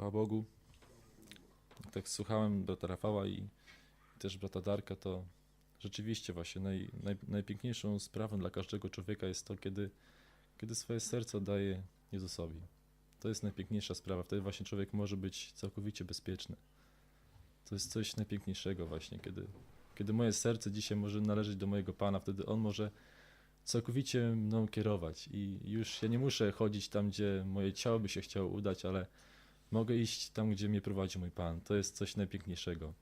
Chwała Bogu. Jak tak słuchałem brata Rafała i też brata Darka, to rzeczywiście właśnie naj, naj, najpiękniejszą sprawą dla każdego człowieka jest to, kiedy, kiedy swoje serce oddaje Jezusowi. To jest najpiękniejsza sprawa. Wtedy właśnie człowiek może być całkowicie bezpieczny. To jest coś najpiękniejszego właśnie, kiedy, kiedy moje serce dzisiaj może należeć do mojego Pana, wtedy On może całkowicie mną kierować i już ja nie muszę chodzić tam, gdzie moje ciało by się chciało udać, ale mogę iść tam, gdzie mnie prowadzi mój Pan. To jest coś najpiękniejszego.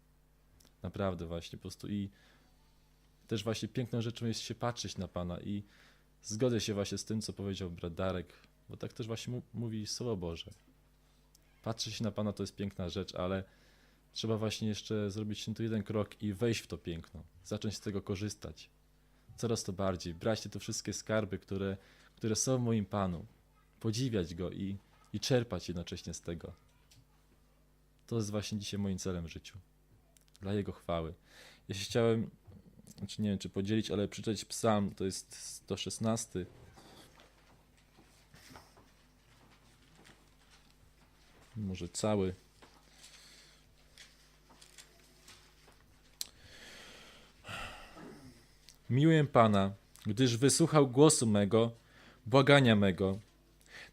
Naprawdę właśnie po prostu i też właśnie piękną rzeczą jest się patrzeć na Pana i zgodzę się właśnie z tym, co powiedział brat Darek, bo tak też właśnie mówi Słowo Boże. Patrzeć się na Pana to jest piękna rzecz, ale trzeba właśnie jeszcze zrobić ten tu jeden krok i wejść w to piękno, zacząć z tego korzystać. Coraz to bardziej, brać te wszystkie skarby, które, które są w moim Panu, podziwiać Go i, i czerpać jednocześnie z tego. To jest właśnie dzisiaj moim celem w życiu. Dla Jego chwały. Ja się chciałem, znaczy nie wiem czy podzielić, ale przeczytać psalm, to jest 116. Może cały. Miłuję Pana, gdyż wysłuchał głosu mego, błagania mego.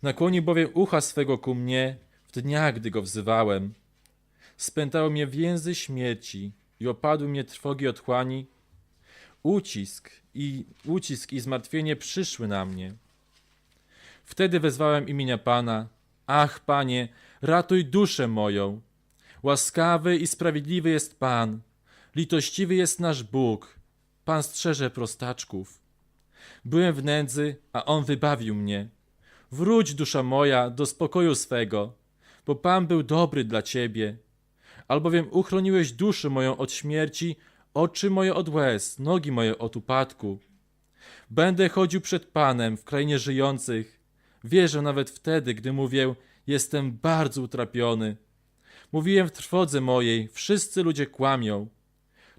Nakłonił bowiem ucha swego ku mnie w dniach, gdy go wzywałem. Spętało mnie więzy śmierci i opadły mnie trwogi otchłani. Ucisk i ucisk i zmartwienie przyszły na mnie. Wtedy wezwałem imienia Pana. Ach, Panie, ratuj duszę moją. Łaskawy i sprawiedliwy jest Pan. Litościwy jest nasz Bóg. Pan strzeże prostaczków. Byłem w nędzy, a On wybawił mnie. Wróć, dusza moja, do spokoju swego, bo Pan był dobry dla Ciebie. Albowiem uchroniłeś duszę moją od śmierci, oczy moje od łez, nogi moje od upadku. Będę chodził przed Panem w krainie żyjących. Wierzę nawet wtedy, gdy mówię, jestem bardzo utrapiony. Mówiłem w trwodze mojej, wszyscy ludzie kłamią.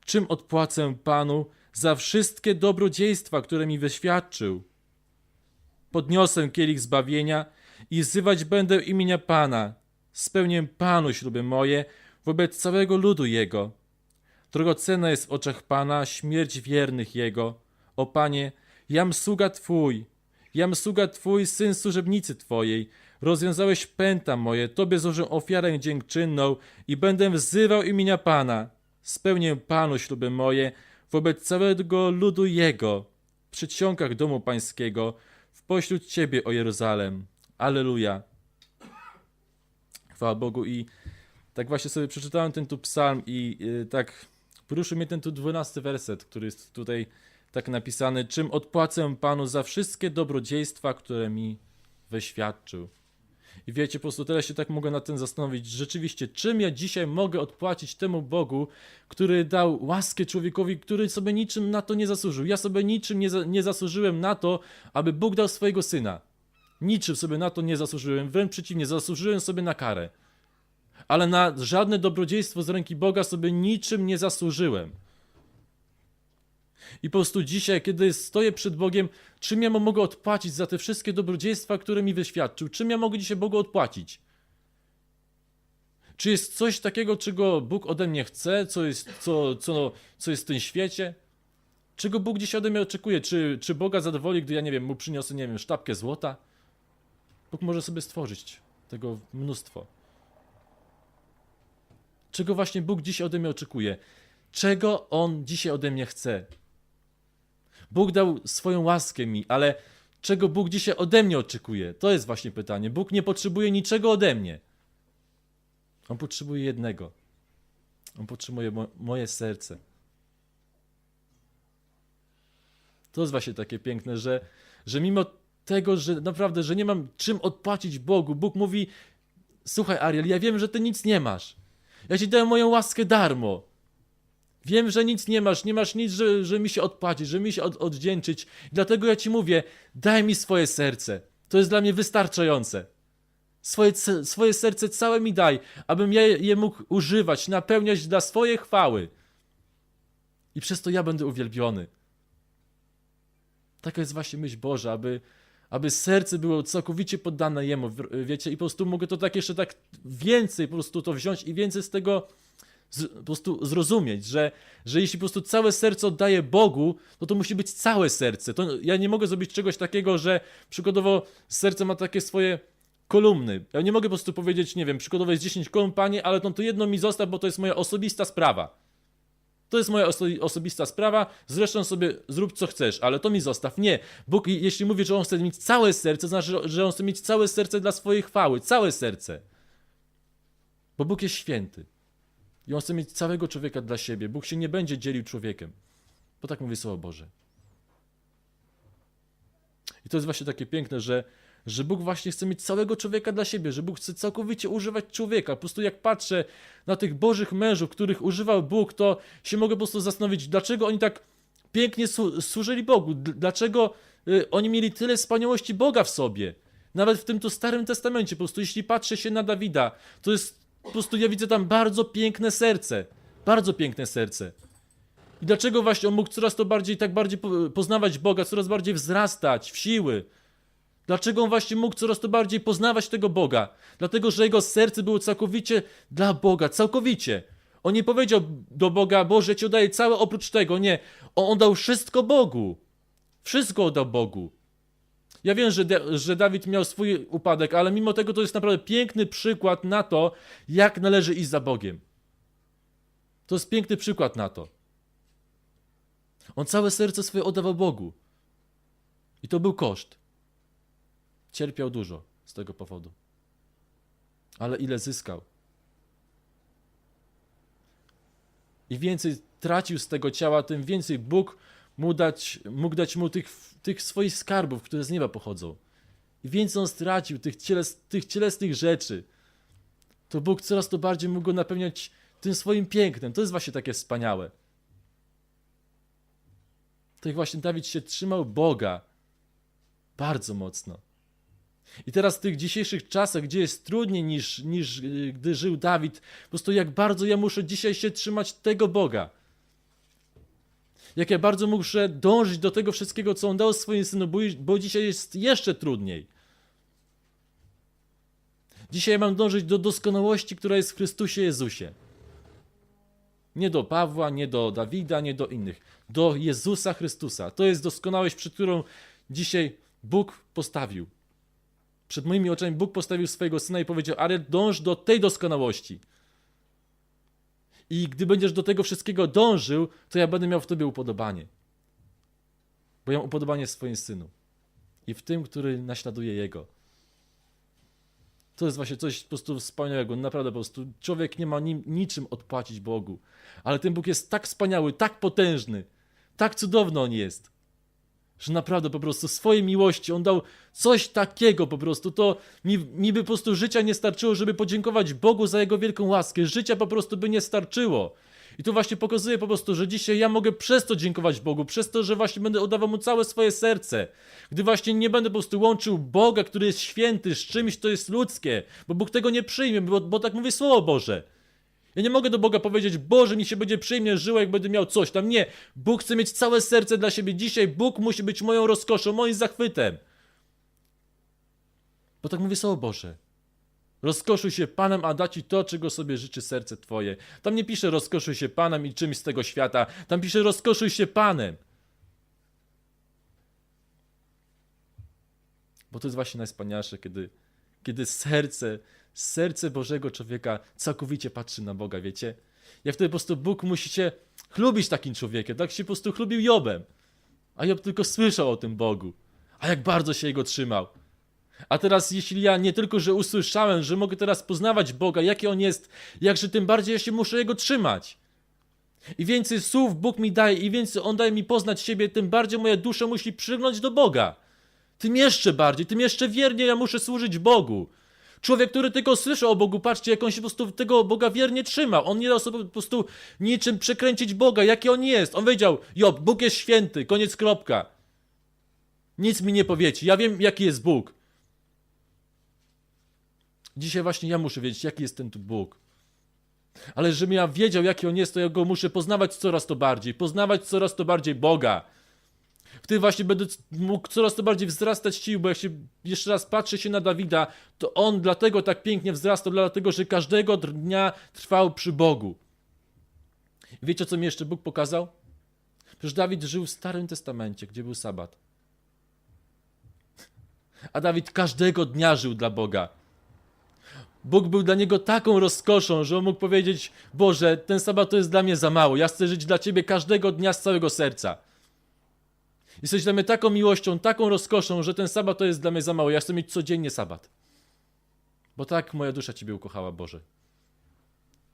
Czym odpłacę Panu za wszystkie dobrodziejstwa, które mi wyświadczył? Podniosę kielich zbawienia i wzywać będę imienia Pana. Spełnię Panu śluby moje wobec całego ludu Jego. Drogocenna jest w oczach Pana śmierć wiernych Jego. O Panie, jam sługa Twój, jam sługa Twój, syn służebnicy Twojej. Rozwiązałeś pęta moje, Tobie złożę ofiarę dziękczynną i będę wzywał imienia Pana. Spełnię Panu śluby moje wobec całego ludu Jego, w przedsionkach domu Pańskiego, w pośród Ciebie, o Jeruzalem. Aleluja. Chwała Bogu i tak właśnie sobie przeczytałem ten tu psalm i y, tak poruszył mnie ten tu dwunasty werset, który jest tutaj tak napisany, czym odpłacę Panu za wszystkie dobrodziejstwa, które mi wyświadczył. I wiecie, po prostu teraz się tak mogę nad tym zastanowić, rzeczywiście, czym ja dzisiaj mogę odpłacić temu Bogu, który dał łaskę człowiekowi, który sobie niczym na to nie zasłużył. Ja sobie niczym nie, za, nie zasłużyłem na to, aby Bóg dał swojego syna. Niczym sobie na to nie zasłużyłem, wręcz przeciwnie, zasłużyłem sobie na karę. Ale na żadne dobrodziejstwo z ręki Boga sobie niczym nie zasłużyłem. I po prostu dzisiaj, kiedy stoję przed Bogiem, czym ja mogę odpłacić za te wszystkie dobrodziejstwa, które mi wyświadczył? Czym ja mogę dzisiaj Bogu odpłacić? Czy jest coś takiego, czego Bóg ode mnie chce, co jest, co, co, co jest w tym świecie? Czego Bóg dzisiaj ode mnie oczekuje? Czy, czy Boga zadowoli, gdy ja, nie wiem, mu przyniosę, nie wiem, sztabkę złota? Bóg może sobie stworzyć tego mnóstwo. Czego właśnie Bóg dzisiaj ode mnie oczekuje? Czego On dzisiaj ode mnie chce? Bóg dał swoją łaskę mi, ale czego Bóg dzisiaj ode mnie oczekuje? To jest właśnie pytanie. Bóg nie potrzebuje niczego ode mnie. On potrzebuje jednego. On potrzebuje mo moje serce. To jest właśnie takie piękne, że, że mimo tego, że naprawdę, że nie mam czym odpłacić Bogu, Bóg mówi: Słuchaj, Ariel, ja wiem, że ty nic nie masz. Ja ci dałem moją łaskę darmo. Wiem, że nic nie masz, nie masz nic, że, że mi się odpłacić, że mi się od, oddzięczyć. Dlatego ja ci mówię, daj mi swoje serce. To jest dla mnie wystarczające. Swoje, swoje serce całe mi daj, abym ja je je mógł używać, napełniać dla swojej chwały. I przez to ja będę uwielbiony. Taka jest właśnie myśl Boża, aby, aby serce było całkowicie poddane Jemu, wiecie, i po prostu mogę to tak jeszcze tak więcej po prostu to wziąć i więcej z tego z, po prostu zrozumieć, że, że jeśli po prostu całe serce oddaję Bogu, no to musi być całe serce. To ja nie mogę zrobić czegoś takiego, że przykładowo serce ma takie swoje kolumny. Ja nie mogę po prostu powiedzieć, nie wiem, przykładowo jest 10 kolumn, panie, ale to, to jedno mi zostaw, bo to jest moja osobista sprawa. To jest moja oso- osobista sprawa, zresztą sobie zrób co chcesz, ale to mi zostaw. Nie. Bóg, jeśli mówi, że On chce mieć całe serce, to znaczy, że On chce mieć całe serce dla swojej chwały, całe serce. Bo Bóg jest święty. I On chce mieć całego człowieka dla siebie. Bóg się nie będzie dzielił człowiekiem. Bo tak mówi Słowo Boże. I to jest właśnie takie piękne, że, że Bóg właśnie chce mieć całego człowieka dla siebie, że Bóg chce całkowicie używać człowieka. Po prostu jak patrzę na tych bożych mężów, których używał Bóg, to się mogę po prostu zastanowić, dlaczego oni tak pięknie słu- służyli Bogu, dlaczego y, oni mieli tyle wspaniałości Boga w sobie. Nawet w tym tu Starym Testamencie, po prostu jeśli patrzę się na Dawida, to jest po prostu, ja widzę tam bardzo piękne serce, bardzo piękne serce. I dlaczego właśnie on mógł coraz to bardziej, tak bardziej po- poznawać Boga, coraz bardziej wzrastać w siły? Dlaczego on właśnie mógł coraz to bardziej poznawać tego Boga? Dlatego, że jego serce było całkowicie dla Boga, całkowicie. On nie powiedział do Boga, Boże, ci oddaję całe oprócz tego. Nie, on oddał wszystko Bogu. Wszystko oddał Bogu. Ja wiem, że, że Dawid miał swój upadek, ale mimo tego to jest naprawdę piękny przykład na to, jak należy iść za Bogiem. To jest piękny przykład na to. On całe serce swoje oddawał Bogu. I to był koszt. Cierpiał dużo z tego powodu. Ale ile zyskał? I więcej tracił z tego ciała, tym więcej Bóg mógł dać, mógł dać mu tych, tych swoich skarbów, które z nieba pochodzą. I więcej on stracił tych, cieles, tych cielesnych rzeczy. To Bóg coraz to bardziej mógł go napełniać tym swoim pięknem. To jest właśnie takie wspaniałe. Tak właśnie Dawid się trzymał Boga bardzo mocno. I teraz w tych dzisiejszych czasach, gdzie jest trudniej niż, niż y, gdy żył Dawid, po prostu jak bardzo ja muszę dzisiaj się trzymać tego Boga. Jak ja bardzo muszę dążyć do tego wszystkiego, co On dał swoim synu, bo, dzisiaj jest jeszcze trudniej. Dzisiaj mam dążyć do doskonałości, która jest w Chrystusie Jezusie. Nie do Pawła, nie do Dawida, nie do innych. Do Jezusa Chrystusa. To jest doskonałość, przed którą dzisiaj Bóg postawił. Przed moimi oczami Bóg postawił swojego syna i powiedział: Ale dąż do tej doskonałości. I gdy będziesz do tego wszystkiego dążył, to ja będę miał w tobie upodobanie. Bo ja mam upodobanie w swoim synu. I w tym, który naśladuje jego. To jest właśnie coś po prostu wspaniałego. Naprawdę po prostu człowiek nie ma nim, niczym odpłacić Bogu. Ale ten Bóg jest tak wspaniały, tak potężny, tak cudowny on jest że naprawdę po prostu swojej miłości on dał coś takiego po prostu, to mi, mi by po prostu życia nie starczyło, żeby podziękować Bogu za jego wielką łaskę. Życia po prostu by nie starczyło. I to właśnie pokazuje po prostu, że dzisiaj ja mogę przez to dziękować Bogu, przez to, że właśnie będę oddawał Mu całe swoje serce. Gdy właśnie nie będę po prostu łączył Boga, który jest święty, z czymś, co jest ludzkie, bo Bóg tego nie przyjmie, bo, bo tak mówi Słowo Boże. Ja nie mogę do Boga powiedzieć, Boże, mi się będzie przyjemnie żyło, jak będę miał coś tam. Nie. Bóg chce mieć całe serce dla siebie. Dzisiaj Bóg musi być moją rozkoszą, moim zachwytem. Bo tak mówi Słowo Boże. Rozkoszuj się Panem, a da ci to, czego sobie życzy serce Twoje. Tam nie pisze rozkoszuj się Panem i czymś z tego świata. Tam pisze rozkoszuj się Panem. Bo to jest właśnie najwspanialsze, kiedy, kiedy serce, serce Bożego człowieka całkowicie patrzy na Boga, wiecie? Jak wtedy po prostu Bóg musi się chlubić takim człowiekiem, tak się po prostu chlubił Jobem. A Job tylko słyszał o tym Bogu. A jak bardzo się jego trzymał. A teraz, jeśli ja nie tylko, że usłyszałem, że mogę teraz poznawać Boga, jaki On jest, jakże tym bardziej ja się muszę Jego trzymać. I więcej słów Bóg mi daje, i więcej On daje mi poznać siebie, tym bardziej moja dusza musi przygnąć do Boga. Tym jeszcze bardziej, tym jeszcze wiernie ja muszę służyć Bogu. Człowiek, który tylko słyszał o Bogu, patrzcie, jak on się po prostu tego Boga wiernie trzymał. On nie dał sobie po prostu niczym przekręcić Boga, jaki on jest. On wiedział, Job, Bóg jest święty, koniec kropka. Nic mi nie powiecie, ja wiem, jaki jest Bóg. Dzisiaj właśnie ja muszę wiedzieć, jaki jest ten tu Bóg. Ale żebym ja wiedział, jaki on jest, to ja go muszę poznawać coraz to bardziej, poznawać coraz to bardziej Boga. Wtedy właśnie będę mógł coraz to bardziej wzrastać sił, bo jak się jeszcze raz patrzy się na Dawida, to on dlatego tak pięknie wzrastał, dlatego że każdego dnia trwał przy Bogu. Wiecie, co mi jeszcze Bóg pokazał? Przecież Dawid żył w Starym Testamencie, gdzie był sabat. A Dawid każdego dnia żył dla Boga. Bóg był dla niego taką rozkoszą, że on mógł powiedzieć: Boże, ten sabat to jest dla mnie za mało. Ja chcę żyć dla Ciebie każdego dnia z całego serca. Jesteś dla mnie taką miłością, taką rozkoszą, że ten sabat to jest dla mnie za mało. Ja chcę mieć codziennie sabat. Bo tak moja dusza Ciebie ukochała, Boże.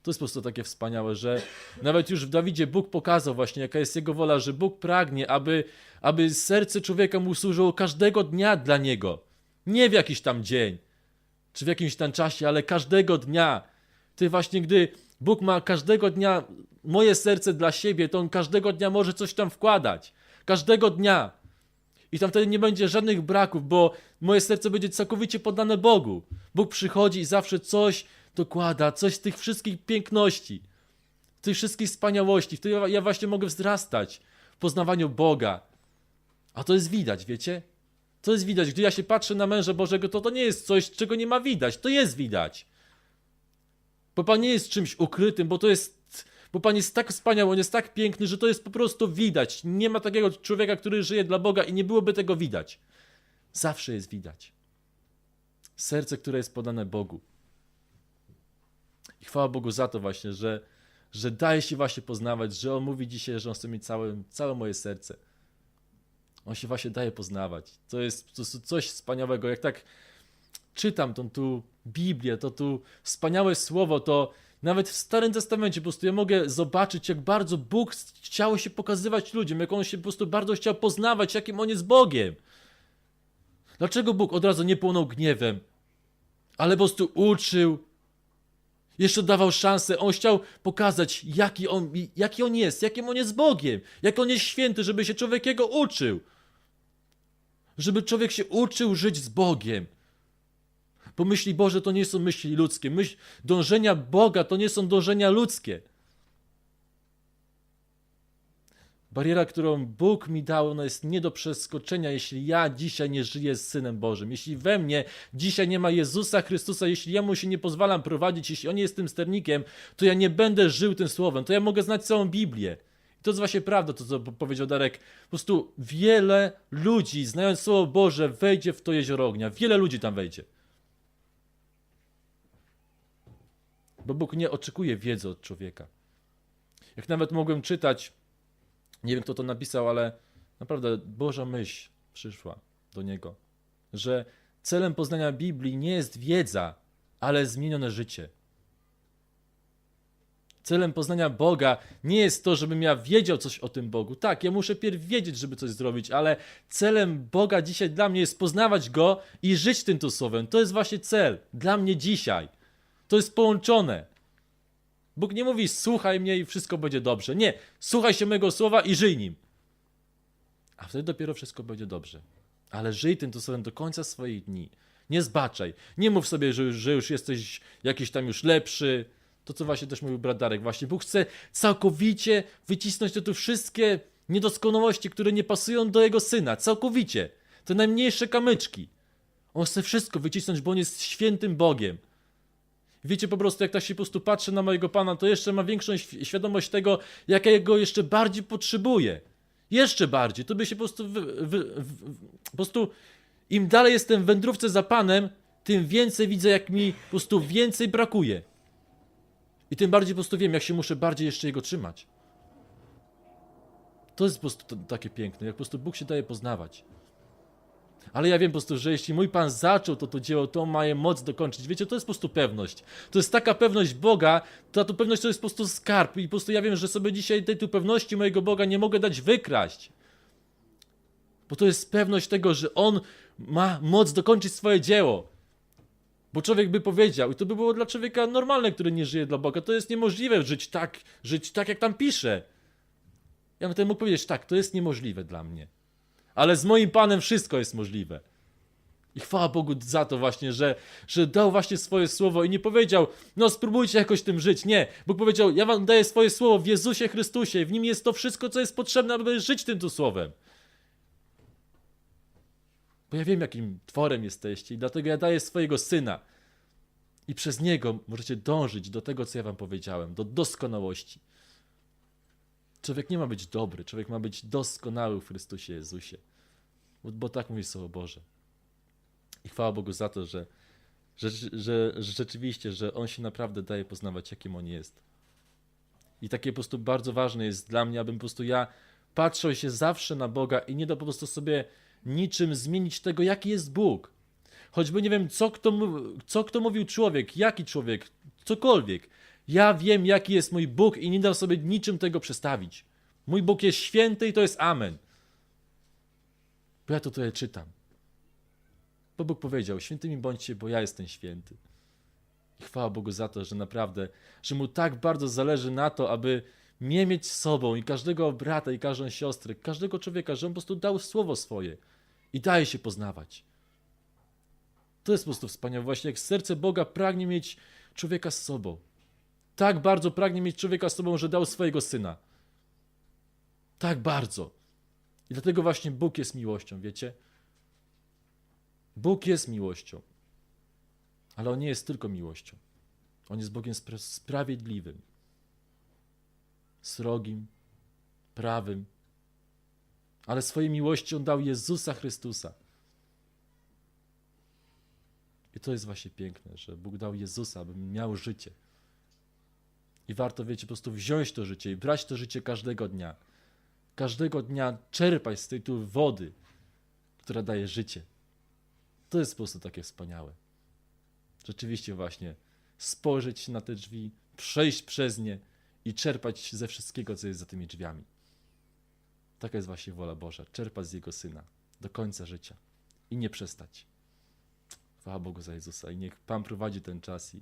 To jest po prostu takie wspaniałe, że nawet już w Dawidzie Bóg pokazał właśnie, jaka jest Jego wola, że Bóg pragnie, aby, aby serce człowieka mu służyło każdego dnia dla Niego. Nie w jakiś tam dzień, czy w jakimś tam czasie, ale każdego dnia. Ty właśnie, gdy Bóg ma każdego dnia moje serce dla siebie, to On każdego dnia może coś tam wkładać. Każdego dnia. I tam wtedy nie będzie żadnych braków, bo moje serce będzie całkowicie poddane Bogu. Bóg przychodzi i zawsze coś dokłada, coś z tych wszystkich piękności, tych wszystkich wspaniałości. Wtedy ja- właśnie mogę wzrastać w poznawaniu Boga. A to jest widać, wiecie? To jest widać. Gdy ja się patrzę na męża Bożego, to to nie jest coś, czego nie ma widać. To jest widać. Bo Pan nie jest czymś ukrytym, bo to jest. Bo Pan jest tak wspaniały, on jest tak piękny, że to jest po prostu widać. Nie ma takiego człowieka, który żyje dla Boga i nie byłoby tego widać. Zawsze jest widać. Serce, które jest podane Bogu. I chwała Bogu za to właśnie, że, że daje się właśnie poznawać, że On mówi dzisiaj, że On chce mieć całe, całe moje serce. On się właśnie daje poznawać. To jest coś wspaniałego. Jak tak czytam tą tu Biblię, to tu wspaniałe słowo, to nawet w Starym Testamencie po prostu ja mogę zobaczyć, jak bardzo Bóg chciał się pokazywać ludziom, jak On się po prostu bardzo chciał poznawać, jakim On jest Bogiem. Dlaczego Bóg od razu nie płonął gniewem, ale po prostu uczył, jeszcze dawał szansę, On chciał pokazać, jaki on, jaki on jest, jakim On jest Bogiem, jak On jest święty, żeby się człowiek Jego uczył. Żeby człowiek się uczył żyć z Bogiem. Bo myśli Boże to nie są myśli ludzkie. Myśl, dążenia Boga to nie są dążenia ludzkie. Bariera, którą Bóg mi dał, ona jest nie do przeskoczenia, jeśli ja dzisiaj nie żyję z Synem Bożym. Jeśli we mnie dzisiaj nie ma Jezusa Chrystusa, jeśli ja mu się nie pozwalam prowadzić, jeśli on jest tym sternikiem, to ja nie będę żył tym słowem. To ja mogę znać całą Biblię. I to jest właśnie prawda, to co po- powiedział Darek. Po prostu wiele ludzi, znając Słowo Boże, wejdzie w to jezioro ognia. Wiele ludzi tam wejdzie. Bo Bóg nie oczekuje wiedzy od człowieka. Jak nawet mogłem czytać, nie wiem kto to napisał, ale naprawdę Boża myśl przyszła do niego, że celem poznania Biblii nie jest wiedza, ale zmienione życie. Celem poznania Boga nie jest to, żebym ja wiedział coś o tym Bogu. Tak, ja muszę pierw wiedzieć, żeby coś zrobić, ale celem Boga dzisiaj dla mnie jest poznawać Go i żyć tym tu słowem. To jest właśnie cel dla mnie dzisiaj. To jest połączone. Bóg nie mówi słuchaj mnie i wszystko będzie dobrze. Nie, słuchaj się mego słowa i żyj nim. A wtedy dopiero wszystko będzie dobrze. Ale żyj tym słowem do końca swoich dni. Nie zbaczaj. Nie mów sobie, że już, że już jesteś jakiś tam już lepszy. To, co właśnie też mówił brat Darek. Właśnie Bóg chce całkowicie wycisnąć te tu wszystkie niedoskonałości, które nie pasują do Jego Syna. Całkowicie. Te najmniejsze kamyczki. On chce wszystko wycisnąć, bo On jest świętym Bogiem. Wiecie po prostu, jak tak się po prostu patrzy na mojego Pana, to jeszcze ma większą świ- świadomość tego, jak ja Go jeszcze bardziej potrzebuję. Jeszcze bardziej. To by się po prostu... Po prostu im dalej jestem w wędrówce za Panem, tym więcej widzę, jak mi po prostu więcej brakuje. I tym bardziej po prostu wiem, jak się muszę bardziej jeszcze Jego trzymać. To jest po prostu takie piękne, jak po prostu Bóg się daje poznawać. Ale ja wiem po prostu, że jeśli mój Pan zaczął to to dzieło, to ma je moc dokończyć. Wiecie, to jest po prostu pewność. To jest taka pewność Boga, ta tu pewność to jest po prostu skarb. I po prostu ja wiem, że sobie dzisiaj tej tu pewności mojego Boga nie mogę dać wykraść. Bo to jest pewność tego, że On ma moc dokończyć swoje dzieło. Bo człowiek by powiedział, i to by było dla człowieka normalne, który nie żyje dla Boga, to jest niemożliwe żyć tak, żyć tak, jak tam pisze. Ja bym wtedy mógł powiedzieć, tak, to jest niemożliwe dla mnie. Ale z moim Panem wszystko jest możliwe. I chwała Bogu za to właśnie, że, że dał właśnie swoje słowo i nie powiedział, no spróbujcie jakoś tym żyć. Nie, Bóg powiedział, ja wam daję swoje słowo w Jezusie Chrystusie. W nim jest to wszystko, co jest potrzebne, aby żyć tym tu słowem. Bo ja wiem, jakim tworem jesteście i dlatego ja daję swojego syna. I przez niego możecie dążyć do tego, co ja wam powiedziałem, do doskonałości. Człowiek nie ma być dobry, człowiek ma być doskonały w Chrystusie Jezusie. Bo, bo tak mówi Słowo Boże. I chwała Bogu za to, że, że, że, że rzeczywiście, że On się naprawdę daje poznawać, jakim On jest. I takie po prostu bardzo ważne jest dla mnie, abym po prostu ja patrzył się zawsze na Boga i nie da po prostu sobie niczym zmienić tego, jaki jest Bóg. Choćby nie wiem, co kto, co kto mówił człowiek, jaki człowiek, cokolwiek. Ja wiem, jaki jest mój Bóg i nie dam sobie niczym tego przestawić. Mój Bóg jest święty i to jest Amen. Bo ja to tutaj czytam. Bo Bóg powiedział, świętymi bądźcie, bo ja jestem święty. I chwała Bogu za to, że naprawdę, że Mu tak bardzo zależy na to, aby mnie mieć z sobą i każdego brata i każdą siostrę, każdego człowieka, że On po prostu dał słowo swoje i daje się poznawać. To jest po prostu wspaniałe. Właśnie jak serce Boga pragnie mieć człowieka z sobą. Tak bardzo pragnie mieć człowieka z sobą, że dał swojego syna. Tak bardzo. I dlatego właśnie Bóg jest miłością, wiecie? Bóg jest miłością. Ale On nie jest tylko miłością. On jest Bogiem spra- sprawiedliwym, srogim, prawym. Ale swojej miłości On dał Jezusa Chrystusa. I to jest właśnie piękne, że Bóg dał Jezusa, abym miał życie. I warto, wiecie, po prostu wziąć to życie i brać to życie każdego dnia. Każdego dnia czerpać z tej tu wody, która daje życie. To jest po prostu takie wspaniałe. Rzeczywiście właśnie spojrzeć na te drzwi, przejść przez nie i czerpać ze wszystkiego, co jest za tymi drzwiami. Taka jest właśnie wola Boża. Czerpać z Jego Syna do końca życia i nie przestać. Chwała Bogu za Jezusa i niech Pan prowadzi ten czas i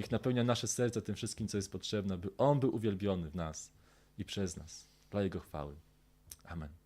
niech napełnia nasze serca tym wszystkim, co jest potrzebne, by On był uwielbiony w nas i przez nas, dla Jego chwały. Amen.